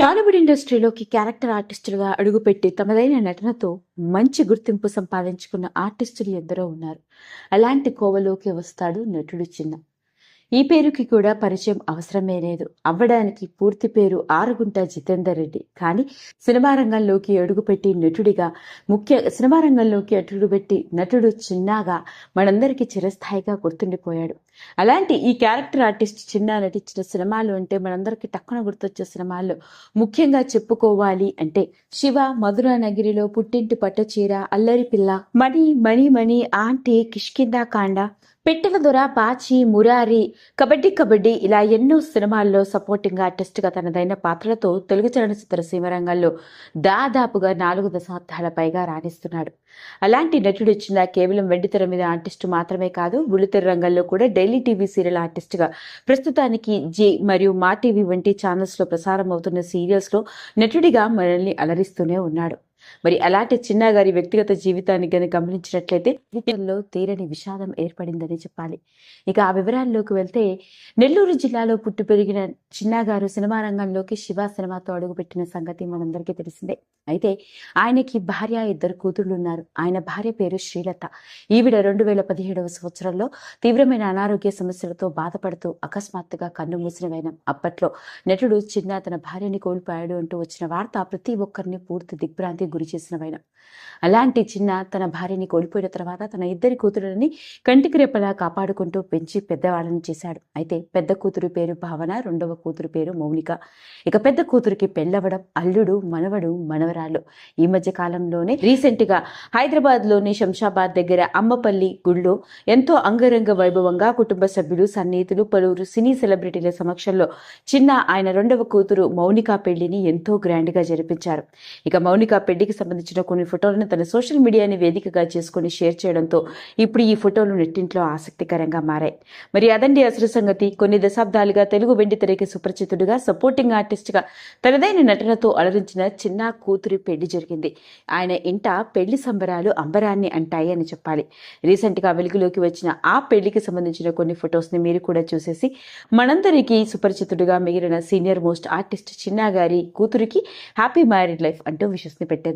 టాలీవుడ్ ఇండస్ట్రీలోకి క్యారెక్టర్ ఆర్టిస్టులుగా అడుగుపెట్టి తమదైన నటనతో మంచి గుర్తింపు సంపాదించుకున్న ఆర్టిస్టులు ఎందరో ఉన్నారు. అలాంటి కోవలోకి వస్తాడు నటుడు చిన్న. ఈ పేరుకి కూడా పరిచయం అవసరమే లేదు. అవ్వడానికి పూర్తి పేరు ఆరుగుంట జితేందర్ రెడ్డి. కానీ సినిమా రంగంలోకి అడుగుపెట్టి నటుడిగా ముఖ్య సినిమా రంగంలోకి అడుగుపెట్టి నటుడు చిన్నగా మనందరికీ చిరస్థాయిగా గుర్తుండిపోయాడు. అలాంటి ఈ క్యారెక్టర్ ఆర్టిస్ట్ చిన్న నటించిన సినిమాలు అంటే మనందరికీ టక్కున గుర్తొచ్చే సినిమాల్లో ముఖ్యంగా చెప్పుకోవాలి అంటే శివ మధుర నగిరిలో పుట్టింటి పట్టుచీర అల్లరి పిల్ల మణి మణి మణి ఆంటీ కిష్కిందా కాండ పెట్టెల దొర పాచి మురారి కబడ్డీ కబడ్డీ ఇలా ఎన్నో సినిమాల్లో సపోర్టింగ్ ఆర్టిస్ట్గా తనదైన పాత్రలతో తెలుగు చలనచిత్ర సీమరంగంలో దాదాపుగా నాలుగు దశాబ్దాల పైగా రాణిస్తున్నాడు. అలాంటి నటుడు ఇచ్చిన కేవలం వెండితెర మీద ఆర్టిస్టు మాత్రమే కాదు బుల్లితెర రంగంలో కూడా డైలీ టీవీ సీరియల్ ఆర్టిస్ట్గా ప్రస్తుతానికి జీ మరియు మా టీవీ వంటి ఛానల్స్లో ప్రసారం అవుతున్న సీరియల్స్లో నటుడిగా మనల్ని అలరిస్తూనే ఉన్నాడు. మరి అలాంటి చిన్న గారి వ్యక్తిగత జీవితాన్ని గని గమనించినట్లయితే జీవితంలో తీరని విషాదం ఏర్పడిందని చెప్పాలి. ఇక ఆ వివరాల్లోకి వెళ్తే నెల్లూరు జిల్లాలో పుట్టి పెరిగిన చిన్న గారు సినిమా రంగంలోకి శివ సినిమాతో అడుగుపెట్టిన సంగతి మనందరికీ తెలిసిందే. అయితే ఆయనకి భార్య ఇద్దరు కూతుళ్ళు ఉన్నారు ఆయన భార్య పేరు శ్రీలత. ఈవిడ రెండు వేల పదిహేడవ సంవత్సరంలో తీవ్రమైన అనారోగ్య సమస్యలతో బాధపడుతూ అకస్మాత్తుగా కన్ను మూసినవైన అప్పట్లో నటుడు చిన్న తన భార్యని కోల్పోయాడు అంటూ వచ్చిన వార్త ప్రతి ఒక్కరిని పూర్తి దిగ్భ్రాంతి గురి చేసినవైన అలాంటి చిన్న తన భార్యని కోల్పోయిన తర్వాత తన ఇద్దరి కూతురులని కంటికి రెప్పలా కాపాడుకుంటూ పెంచి పెద్దవాళ్ళని చేశాడు. అయితే పెద్ద కూతురు పేరు భావన రెండవ కూతురు పేరు మౌనిక. ఇక పెద్ద కూతురికి పెళ్ళవడం అల్లుడు మనవడు మనవరాళ్ళు. ఈ మధ్య కాలంలోనే రీసెంట్గా హైదరాబాద్లోని శంషాబాద్ దగ్గర అమ్మపల్లి గుళ్ళో ఎంతో అంగరంగ వైభవంగా కుటుంబ సభ్యులు సన్నిహితులు పలువురు సినీ సెలబ్రిటీల సమక్షంలో చిన్న ఆయన రెండవ కూతురు మౌనిక పెళ్ళిని ఎంతో గ్రాండ్గా జరిపించారు. ఇక మౌనిక పెళ్ళికి సంబంధించిన కొన్ని ఫోటోలను తన సోషల్ మీడియాని వేదికగా చేసుకుని షేర్ చేయడంతో ఇప్పుడు ఈ ఫోటోలు నెట్టింట్లో ఆసక్తికరంగా మారాయి. మరి అదండి అసలు సంగతి. కొన్ని దశాబ్దాలుగా తెలుగు వెండి తెరకి సుపరిచితుడుగా సపోర్టింగ్ ఆర్టిస్ట్గా తనదైన నటనతో అలరించిన చిన్న కూతురి పెళ్ళి జరిగింది. ఆయన ఇంట పెళ్ళి సంబరాలు అంబరాన్ని అంటాయి అని చెప్పాలి. రీసెంట్గా వెలుగులోకి వచ్చిన ఆ పెళ్ళికి సంబంధించిన కొన్ని ఫొటోస్ని మీరు కూడా చూసేసి మనందరికీ సుపరిచితుడిగా మిగిలిన సీనియర్ మోస్ట్ ఆర్టిస్ట్ చిన్న గారి కూతురికి హ్యాపీ మ్యారీడ్ లైఫ్ అంటూ విషస్ని పెట్టారు